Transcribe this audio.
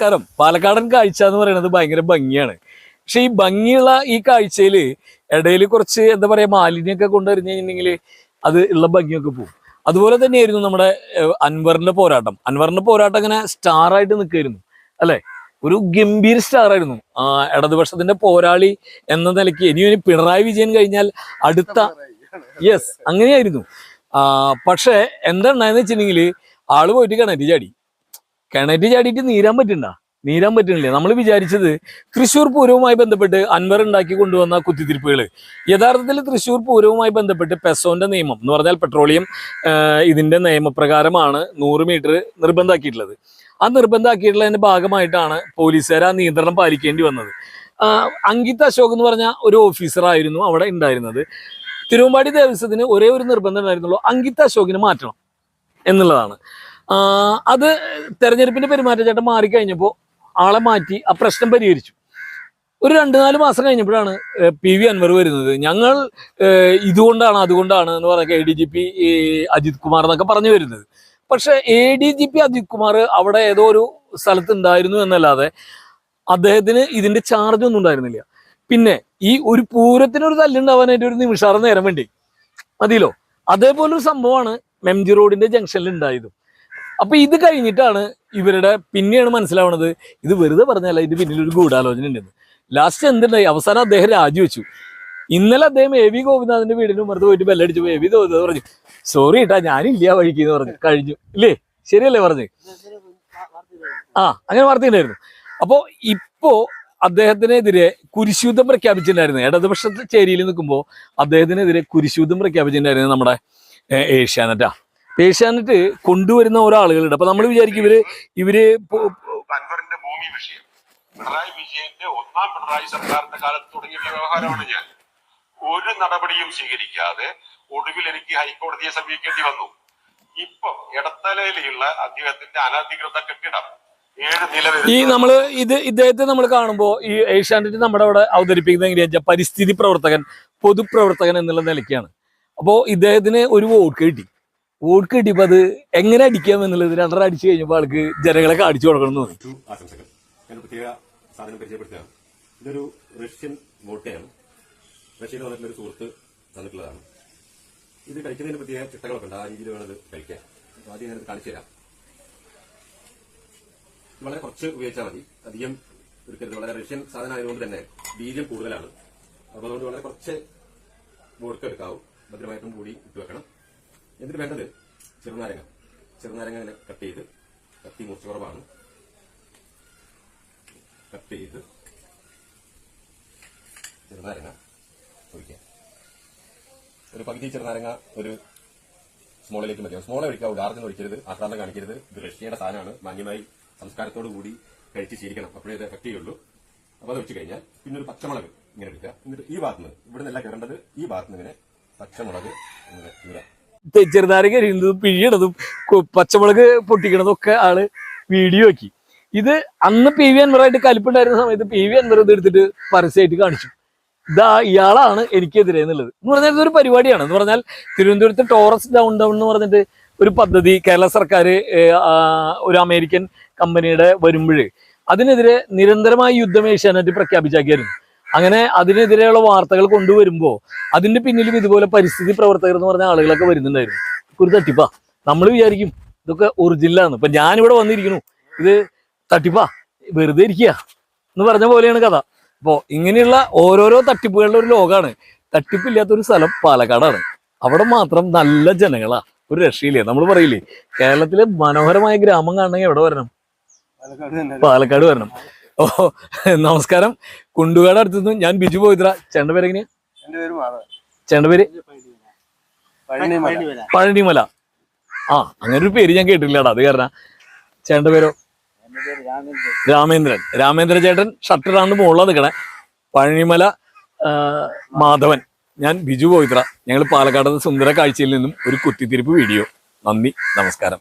നമസ്കാരം. പാലക്കാടൻ കാഴ്ച എന്ന് പറയുന്നത് ഭയങ്കര ഭംഗിയാണ്. പക്ഷെ ഈ ഭംഗിയുള്ള ഈ കാഴ്ചയിൽ ഇടയിൽ കുറച്ച് എന്താ പറയാ മാലിന്യമൊക്കെ കൊണ്ടുവരുന്ന കഴിഞ്ഞിട്ടുണ്ടെങ്കിൽ അത് ഉള്ള ഭംഗിയൊക്കെ പോകും അതുപോലെ തന്നെയായിരുന്നു നമ്മുടെ അൻവറിന്റെ പോരാട്ടം. അൻവറിന്റെ പോരാട്ടം ഇങ്ങനെ സ്റ്റാർ ആയിട്ട് നിൽക്കായിരുന്നു അല്ലെ? ഒരു ഗംഭീര സ്റ്റാർ ആയിരുന്നു. ആ ഇടതുപക്ഷത്തിന്റെ പോരാളി എന്ന നിലയ്ക്ക് ഇനി പിണറായി വിജയൻ കഴിഞ്ഞാൽ അടുത്ത യെസ് അങ്ങനെയായിരുന്നു. ആ പക്ഷെ എന്താ ഉണ്ടായെന്ന് വെച്ചിട്ടുണ്ടെങ്കിൽ ആൾ പോയിട്ട് കിണറ്റ് ചാടി. കിണറ്റ് ചാടിയിട്ട് നീരാൻ പറ്റണ്ട. നീരാൻ പറ്റണില്ല. നമ്മൾ വിചാരിച്ചത് തൃശ്ശൂർ പൂരവുമായി ബന്ധപ്പെട്ട് അൻവർ ഉണ്ടാക്കി കൊണ്ടുവന്ന കുത്തിത്തിരിപ്പുകൾ യഥാർത്ഥത്തിൽ തൃശ്ശൂർ പൂരവുമായി ബന്ധപ്പെട്ട് പെസോന്റെ നിയമം എന്ന് പറഞ്ഞാൽ പെട്രോളിയം ഇതിന്റെ നിയമപ്രകാരമാണ് നൂറ് മീറ്റർ നിർബന്ധമാക്കിയിട്ടുള്ളത് ആ നിർബന്ധമാക്കിയിട്ടുള്ളതിന്റെ ഭാഗമായിട്ടാണ് പോലീസുകാർ ആ നിയന്ത്രണം പാലിക്കേണ്ടി വന്നത്. അങ്കിത് അശോക് എന്ന് പറഞ്ഞ ഒരു ഓഫീസറായിരുന്നു അവിടെ ഉണ്ടായിരുന്നത്. തിരുവമ്പാടി ദേവസ്വത്തിന് ഒരേ ഒരു നിർബന്ധം ഉണ്ടായിരുന്നുള്ളൂ. അങ്കിത് അശോകിനെ മാറ്റണം എന്നുള്ളതാണ്. അത് തെരഞ്ഞെടുപ്പിന്റെ പെരുമാറ്റച്ചട്ടം മാറിക്കഴിഞ്ഞപ്പോൾ ആളെ മാറ്റി ആ പ്രശ്നം പരിഹരിച്ചു. ഒരു രണ്ട് നാല് മാസം കഴിഞ്ഞപ്പോഴാണ് പി വി അൻവർ വരുന്നത്. ഞങ്ങൾ ഇതുകൊണ്ടാണ് അതുകൊണ്ടാണ് എന്ന് പറഞ്ഞ A D G P Ajith Kumar എന്നൊക്കെ പറഞ്ഞു വരുന്നത്. പക്ഷെ A D G P Ajith Kumar അവിടെ ഏതോ ഒരു സ്ഥലത്ത് ഉണ്ടായിരുന്നു എന്നല്ലാതെ അദ്ദേഹത്തിന് ഇതിന്റെ ചാർജ് ഒന്നും ഉണ്ടായിരുന്നില്ല. പിന്നെ ഈ ഒരു പൂരത്തിനൊരു തല്ലുണ്ടാവാനായിട്ട് ഒരു നിമിഷാറ് നേരം വേണ്ടി. മതിയല്ലോ? അതേപോലൊരു സംഭവമാണ് മെംജി റോഡിന്റെ ജംഗ്ഷനിൽ ഉണ്ടായതും. അപ്പൊ ഇത് കഴിഞ്ഞിട്ടാണ് ഇവരുടെ പിന്നെയാണ് മനസ്സിലാവുന്നത് ഇത് വെറുതെ പറഞ്ഞല്ല ഇത് പിന്നിൽ ഒരു ഗൂഢാലോചന ഉണ്ടെന്ന്. ലാസ്റ്റ് എന്തുണ്ടായി? അവസാനം അദ്ദേഹം രാജിവെച്ചു. ഇന്നലെ അദ്ദേഹം എ വി ഗോപിനാഥിന്റെ വീടിന് മറുത്ത് പോയിട്ട് ബെല്ലടിച്ചു എ വി ഗോപിനാഥ് പറഞ്ഞു. സോറി കേട്ടാ ഞാനില്ല വഴിക്ക് എന്ന് പറഞ്ഞു. കഴിഞ്ഞു. ഇല്ലേ? ശരിയല്ലേ പറഞ്ഞു? ആ അങ്ങനെ വാർത്തയുണ്ടായിരുന്നു. അപ്പോ ഇപ്പോ അദ്ദേഹത്തിനെതിരെ കുരിശുദ്ധം പ്രഖ്യാപിച്ചിട്ടുണ്ടായിരുന്നു. ഇടതുപക്ഷ ചേരിയിൽ നിൽക്കുമ്പോൾ അദ്ദേഹത്തിനെതിരെ കുരിശുദ്ധം പ്രഖ്യാപിച്ചിട്ടുണ്ടായിരുന്നു നമ്മുടെ ഏഷ്യാനെറ്റാ. ഏഷ്യാനെറ്റ് കൊണ്ടുവരുന്ന ഓരോ ആളുകളുണ്ട്. അപ്പൊ നമ്മൾ വിചാരിക്കും ഇവർ ഇവർ അൻവറിന്റെ ഭൂമി വിഷയം. പിണറായി വിജയന്റെ ഒന്നാം പിണറായി സർക്കാരിന്റെ കാലത്ത് തുടങ്ങിയിട്ടുള്ള വ്യവഹാരമാണ് ഞാൻ. ഒരു നടപടിയും സ്വീകരിക്കാതെ ഒടുവിൽ എനിക്ക് ഹൈക്കോടതിയെ സമീപിക്കേണ്ടി വന്നു. ഇപ്പൊ ഇടത്തലയിലുള്ള അദ്ദേഹത്തിന്റെ അനധികൃത കെട്ടിടം ഈ നമ്മൾ ഇത് ഇദ്ദേഹത്തെ നമ്മൾ കാണുമ്പോൾ ഈ ഏഷ്യാനെറ്റ് നമ്മുടെ അവിടെ അവതരിപ്പിക്കുന്നത് എങ്ങനെയാ വെച്ചാൽ പരിസ്ഥിതി പ്രവർത്തകൻ പൊതുപ്രവർത്തകൻ എന്നുള്ള നിലയ്ക്കാണ്. അപ്പോൾ ഇദ്ദേഹത്തിന് ഒരു വോട്ട് കിട്ടി. വോട്ട് കിട്ടിയപ്പോൾ അത് എങ്ങനെ അടിക്കാം എന്നുള്ളത് രണ്ടര അടിച്ചു കഴിഞ്ഞപ്പോൾ ആൾക്ക് ജനങ്ങളെ കാണിച്ചു കൊടുക്കണം എന്ന് തോന്നി. ആശംസകൾ. ഞാൻ പ്രത്യേക സാധനം പരിചയപ്പെടുത്തുകയാണ്. ഇതൊരു റഷ്യൻ വോട്ടയാണ് റഷ്യയിൽ വന്നിട്ടുള്ള ഒരു സുഹൃത്ത് തന്നിട്ടുള്ളതാണ്. ഇത് കഴിക്കുന്നതിന് പ്രത്യേക ചിട്ടകളൊക്കെ ഉണ്ട്. ആ രീതിയിൽ വേണം ഇത് കഴിക്കാൻ. ആദ്യം ഞാനത് കാണിച്ചു തരാം. വളരെ കുറച്ച് ഉപയോഗിച്ചാൽ മതി. അധികം എടുക്കരുത് വളരെ റഷ്യൻ സാധനം ആയതുകൊണ്ട് തന്നെ ബീജം കൂടുതലാണ്. അപ്പൊ അതുകൊണ്ട് വളരെ കുറച്ച് വോട്ട് എടുക്കാവും. ഭദ്രമായിട്ടും കൂടി ഇട്ട് വെക്കണം. എന്നിട്ട് വേണ്ടത് ചെറുനാരങ്ങ. ചെറുനാരങ്ങ ഇങ്ങനെ കട്ട് ചെയ്ത് കത്തി മുറിച്ച് കുറവാണ്. കട്ട് ചെയ്ത് ചെറുനാരങ്ങ ഒഴിക്കുക. ഒരു പകുതി ചെറുനാരങ്ങ ഒരു സ്മോളിലേക്ക് മതിയാവും. സ്മോളെ ഒഴിക്കാവൂ ലാർജ് ഒഴിക്കരുത് ആക്രാന്തം കാണിക്കരുത്. ഇത് റഷ്യയുടെ സാധനമാണ്. മാന്യമായി സംസ്കാരത്തോടു കൂടി കഴിച്ച് ശീലിക്കണം. അപ്പോഴേ ഇത് എഫക്ട് ചെയ്യുള്ളൂ. അപ്പോൾ അത് വെച്ച് കഴിഞ്ഞാൽ പിന്നെ ഒരു പച്ചമുളക് ഇങ്ങനെ എടുക്കുക. എന്നിട്ട് ഈ ഭാഗത്ത് നിന്ന് ഇവിടെ നിന്നല്ല കയറേണ്ടത് ഈ ഭാഗത്ത് നിന്ന് ഇങ്ങനെ പച്ചമുളക് ഇങ്ങനെ ഇങ്ങനെ തെ- കരിയുന്നതും പിഴിയണതും പച്ചമുളക് പൊട്ടിക്കണതും ഒക്കെ ആൾ വീഡിയോ ആക്കി. ഇത് അന്ന് പി വി അൻവറായിട്ട് കലിപ്പുണ്ടായിരുന്ന സമയത്ത് പി വി അൻവർ എടുത്തിട്ട് പരസ്യമായിട്ട് കാണിച്ചു. ഇതാ ഇയാളാണ് എനിക്കെതിരെ എന്നുള്ളത്. എന്ന് പറഞ്ഞാൽ ഇതൊരു പരിപാടിയാണ്. എന്ന് പറഞ്ഞാൽ തിരുവനന്തപുരത്ത് ടോറസ് ഡൗൺ ഡൗൺ എന്ന് പറഞ്ഞിട്ട് ഒരു പദ്ധതി കേരള സർക്കാർ ഒരു അമേരിക്കൻ കമ്പനിയുടെ വരുമ്പോഴേ അതിനെതിരെ നിരന്തരമായി യുദ്ധം പ്രഖ്യാപിച്ചാക്കിയായിരുന്നു. അങ്ങനെ അതിനെതിരെയുള്ള വാർത്തകൾ കൊണ്ടുവരുമ്പോൾ അതിന്റെ പിന്നിലും ഇതുപോലെ പരിസ്ഥിതി പ്രവർത്തകർ എന്ന് പറഞ്ഞ ആളുകളൊക്കെ വരുന്നുണ്ടായിരുന്നു. ഒരു തട്ടിപ്പാ. നമ്മൾ വിചാരിക്കും ഇതൊക്കെ ഒറിജിനലാണ് ഇപ്പൊ ഞാനിവിടെ വന്നിരിക്കുന്നു. ഇത് തട്ടിപ്പാ. വെറുതെ ഇരിക്കുക എന്ന് പറഞ്ഞ പോലെയാണ് കഥ. അപ്പോ ഇങ്ങനെയുള്ള ഓരോരോ തട്ടിപ്പുകളുടെ ഒരു ലോകമാണ് തട്ടിപ്പില്ലാത്തൊരു സ്ഥലം പാലക്കാടാണ്. അവിടെ മാത്രം നല്ല ജനങ്ങളാ. ഒരു രക്ഷയില്ലേ? നമ്മൾ പറയില്ലേ? കേരളത്തിലെ മനോഹരമായ ഗ്രാമം കാണണമെങ്കിൽ എവിടെ വരണം? പാലക്കാട് വരണം. ഓ നമസ്കാരം. കുണ്ടുകാട് അടുത്തുനിന്ന് ഞാൻ ബിജു പോയിത്ര. ചേണ്ട പേര് എങ്ങനെയാ ചേണ്ട പേര്? പഴനിമല. ആ അങ്ങനെ ഒരു പേര് ഞാൻ കേട്ടില്ലടാ അത് കാരണം. ചേണ്ട പേരോ? രാമേന്ദ്രൻ. രാമേന്ദ്ര ചേട്ടൻ ഷട്ടറാണ്ട് മുകളിൽ നിൽക്കണേ പഴനിമല മാധവൻ. ഞാൻ ബിജു പോയിത്ര. ഞങ്ങൾ പാലക്കാട് സുന്ദര കാഴ്ചയിൽ നിന്നും ഒരു കുത്തിത്തിരിപ്പ് വീഡിയോ. നന്ദി നമസ്കാരം.